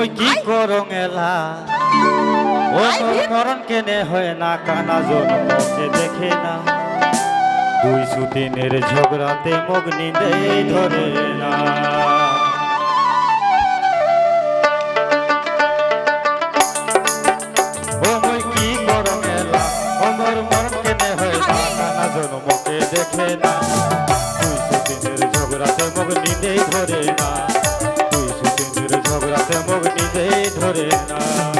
ওই কি করং এলা ও মরণ কেনে হয় না কানা জন্মকে দেখে না। দুই সুদিনের ঝগড়াতে মগ নিন্দে ধরে না। হয় দেখে না। দুই সুদিনের ঝগড়াতে মগ নিন্দে ধরে না। দুই মগ নিন্দে ধরে না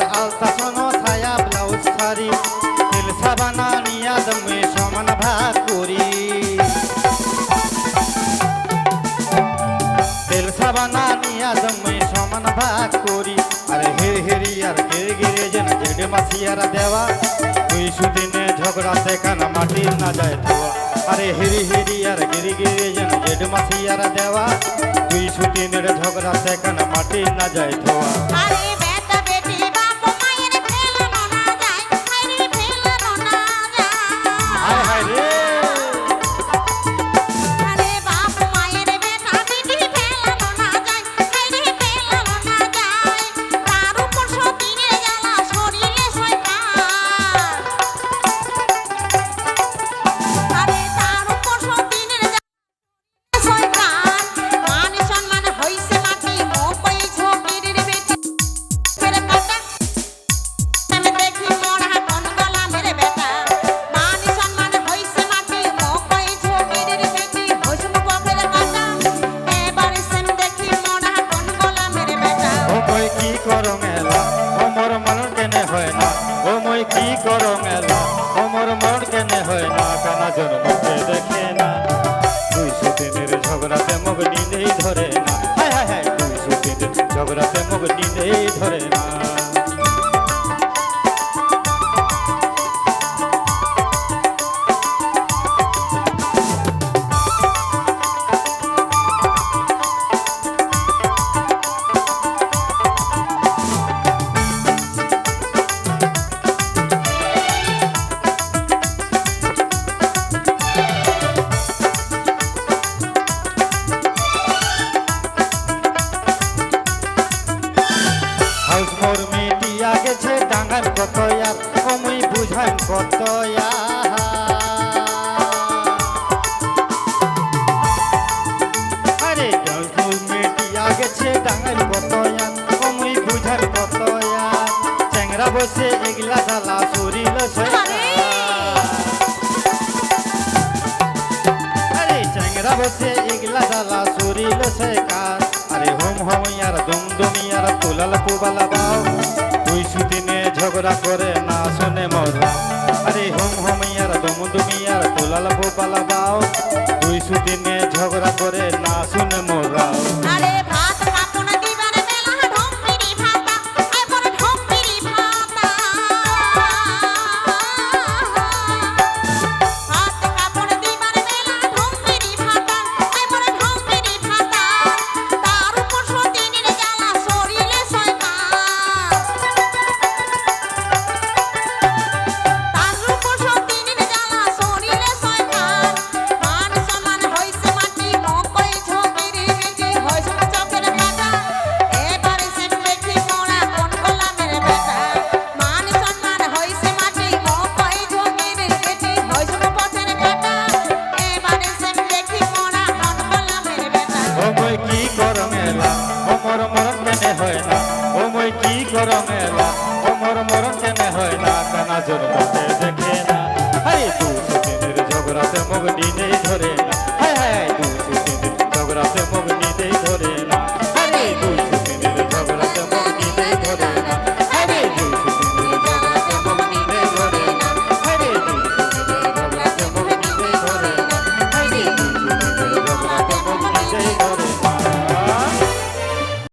পাউডার আলতা সোনো ছায়া ব্লাউজ শাড়ি তেল সাবানা নিয়া দমে সমান ভাগ করি। তেল সাবানা নিয়া দমে সমান ভাগ করি। আরে হের হেরি আর গিরে গিরে যেন জেডে মাসিয়ারা দেওয়া। দুই সুদিনে ঝগড়াতে কানা মাটি না যায় ধোয়া। আরে হেরি হেরি আর গিরি গিরে যেন জেড মাসিয়ারা দেওয়া। দুই সুদিনের ঝগড়াতে কানা মাটি না যায় ধোয়া। করং মেলা ও মোর মরণ কেনে হয় না? ও মই কি কর মেলা ও মোর মরণ কেনে হয় না? কানা জন্মকে দেখে না? দুই সুদিনের ঝগড়াতে মগ নিলেই ধরে না। হ্যাঁ হ্যাঁ হায় দুই সুদিনের ঝগড়াতে মগ নিলেই ধরে না। ডাঙ্গার কত আর ও মুই বুঝাইম কত আরে মোর মিটিয়া গেছে ডাঙ্গার কত আর ও মুই বুঝাইম কত আর চ্যাংরা বসে এগলা জ্বালা শরীর আরে! চ্যাংরা বসে এগলা শরীর শেখার আরে হোম হোম ইয়ার দুম দুম ইয়ার তুলাল পুবালা বাও দুই সুদিনে ঝগড়া করে না শোনে মরা আরে হোম হোম ইয়ার দুম দুম ইয়ার তুলাল পুবালা বাও দুই সুদিনে ঝগড়া করে না শুনে মোরাও অমর মরণ কেনে হয় না। ও মই কি কর মেলা অমর মরণ কেনে হয় না। কানা জোর মতে দেখে না। হাই তু সুদিনের ঝগড়াতে মগডি নেই ধরে না। হাই হাই তু সুদিনের ঝগড়াতে মগ